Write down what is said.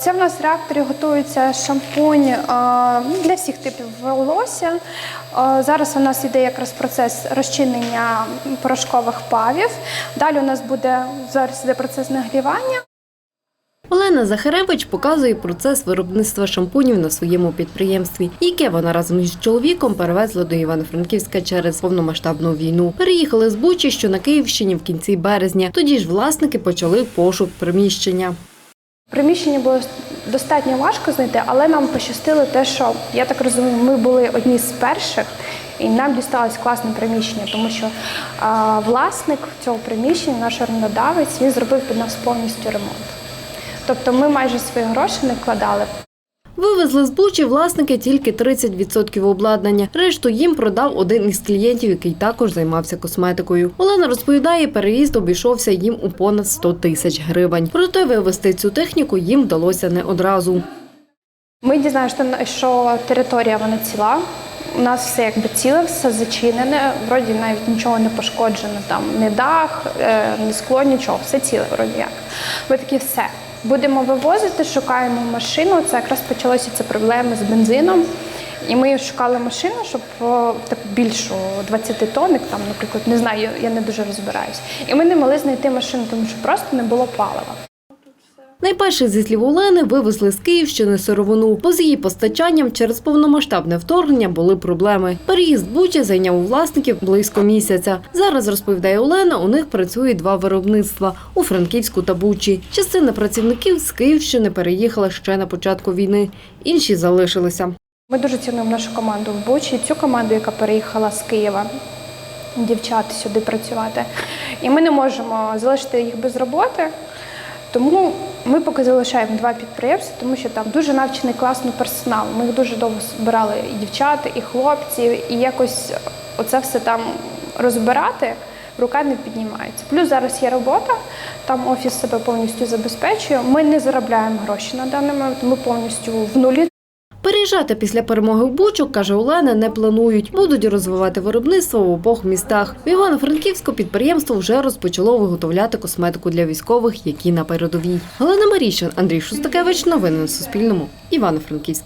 Це в нас в реакторі готується шампунь е, ну, для всіх типів волосся. Е, Зараз у нас іде якраз процес розчинення порошкових павів. Далі у нас буде зараз іде процес нагрівання. Олена Захаревич показує процес виробництва шампунів на своєму підприємстві, яке вона разом із чоловіком перевезла до Івано-Франківська через повномасштабну війну. Переїхали з Бучі, що на Київщині в кінці березня. Тоді ж власники почали пошук приміщення. Приміщення було достатньо важко знайти, але нам пощастило те, що я так розумію, ми були одні з перших, і нам дісталось класне приміщення, тому що а, власник цього приміщення, наш орендодавець, він зробив під нас повністю ремонт. Тобто ми майже свої гроші не вкладали. Вивезли з Бучі власники тільки 30% обладнання. Решту їм продав один із клієнтів, який також займався косметикою. Олена розповідає, переїзд обійшовся їм у понад 100 тисяч гривень. Проте вивезти цю техніку їм вдалося не одразу. Ми дізналися, що територія вона ціла. У нас все якби ціле, все зачинене, вроді навіть нічого не пошкоджено, там не дах, не скло, нічого, все ціле, вроді як. Ми такі все. Будемо вивозити, шукаємо машину. Це якраз почалося це проблеми з бензином. І ми шукали машину, щоб так більшу 20 тонник, там, наприклад, не знаю, я не дуже розбираюсь. І ми не могли знайти машину, тому що просто не було палива. Найперше, зі слів Олени, вивезли з Київщини сировину, бо з її постачанням через повномасштабне вторгнення були проблеми. Переїзд Бучі зайняв у власників близько місяця. Зараз, розповідає Олена, у них працює два виробництва – у Франківську та Бучі. Частина працівників з Київщини переїхала ще на початку війни, інші залишилися. Ми дуже цінуємо нашу команду в Бучі, цю команду, яка переїхала з Києва, дівчат сюди працювати. І ми не можемо залишити їх без роботи. Тому ми поки залишаємо два підприємства, тому що там дуже навчений класний персонал. Ми їх дуже довго збирали і дівчат, і хлопців, і якось оце все там розбирати. Рука не піднімається. Плюс зараз є робота, там офіс себе повністю забезпечує. Ми не заробляємо гроші на даний момент, ми повністю в нулі. Переїжджати після перемоги в бучок, каже Олена, не планують. Будуть розвивати виробництво в обох містах. В Івано-Франківську підприємство вже розпочало виготовляти косметику для військових, які на передовій. Галина Маріщин, Андрій Шустакевич. Новини на Суспільному. Івано-Франківськ.